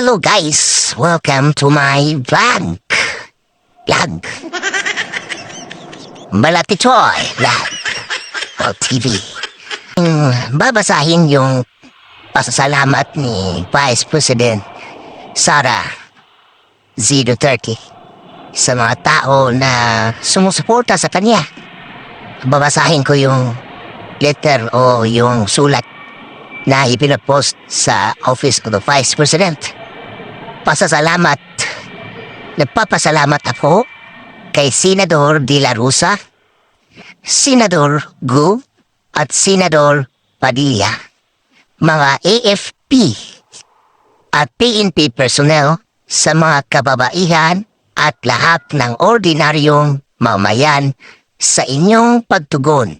Hello guys! Welcome to my vlog. Vlog. Malatichoy Vlog. O TV. Mm, babasahin yung pasasalamat ni Vice President Sara Z. Duterte sa mga tao na sumusuporta sa kanya. Babasahin ko yung letter o yung sulat na ipinapost sa Office of the Vice President. Pasasalamat. Nagpapasalamat ako kay Senador De La Rosa, Senador Gu, at Senador Padilla. Mga AFP at PNP personnel sa mga kababaihan at lahat ng ordinaryong mamayan sa inyong pagtugon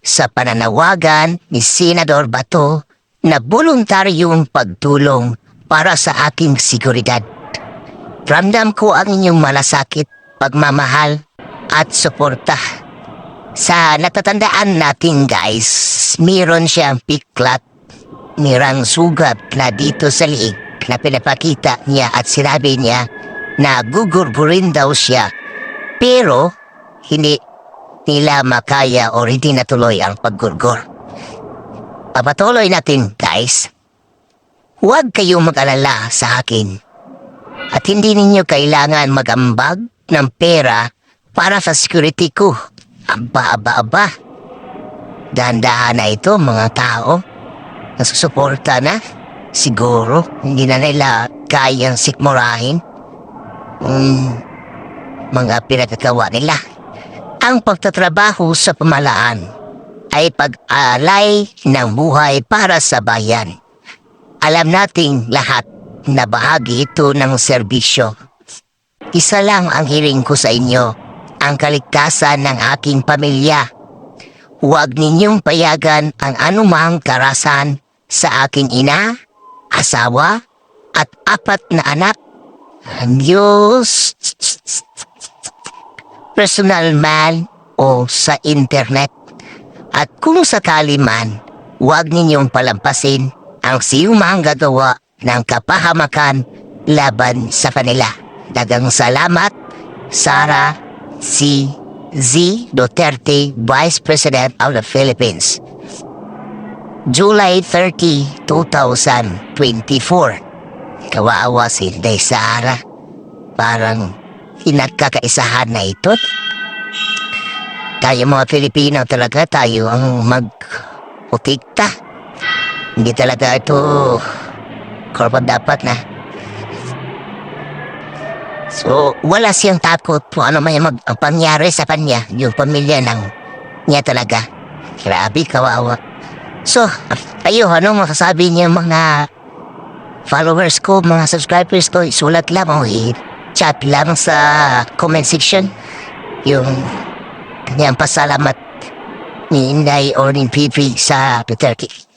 sa pananawagan ni Senador Bato na voluntaryong pagtulong para sa aking seguridad. Ramdam ko ang inyong malasakit, pagmamahal at suporta. Sa natatandaan natin guys, meron siyang piklat, mirang sugat na dito sa liig na pinapakita niya at sinabi niya na gugurgurin daw siya. Pero hindi nila makaya o hindi natuloy ang paggurgur. Papatuloy natin, guys. Huwag kayong mag-alala sa akin. At hindi ninyo kailangan magambag ng pera para sa security ko. Aba, aba, aba. Dahan-dahan na ito, mga tao. Nasusuporta na. Siguro, hindi na nila kayang sikmurahin. Hmm, mga pinagkagawa nila. Ang pagtatrabaho sa pamalaan ay pag-alay ng buhay para sa bayan. Alam nating lahat na bahagi ito ng serbisyo. Isa lang ang hiling ko sa inyo, ang kaligtasan ng aking pamilya. Huwag ninyong payagan ang anumang karasan sa aking ina, asawa, at apat na anak. Diyos, personal man o sa internet. At kung sakali man, huwag ninyong palampasin ang siyumang gagawa ng kapahamakan laban sa kanila. Dagang salamat, Sara C. Z. Duterte, Vice President of the Philippines. July 30, 2024. Kawawa si Day Sara. Parang pinagkakaisahan na ito. Tayo mga Pilipino talaga tayo ang magputikta. Hindi talaga ito korban dapat na. So, wala siyang takot kung ano may mag ang pangyari sa kanya, yung pamilya ng niya talaga. Grabe, kawawa. So, kayo, ano masasabi niyo mga followers ko, mga subscribers ko, isulat lang o chat lang sa comment section yung kanyang pasalamat ni Inday o ni Pipi sa Duterte.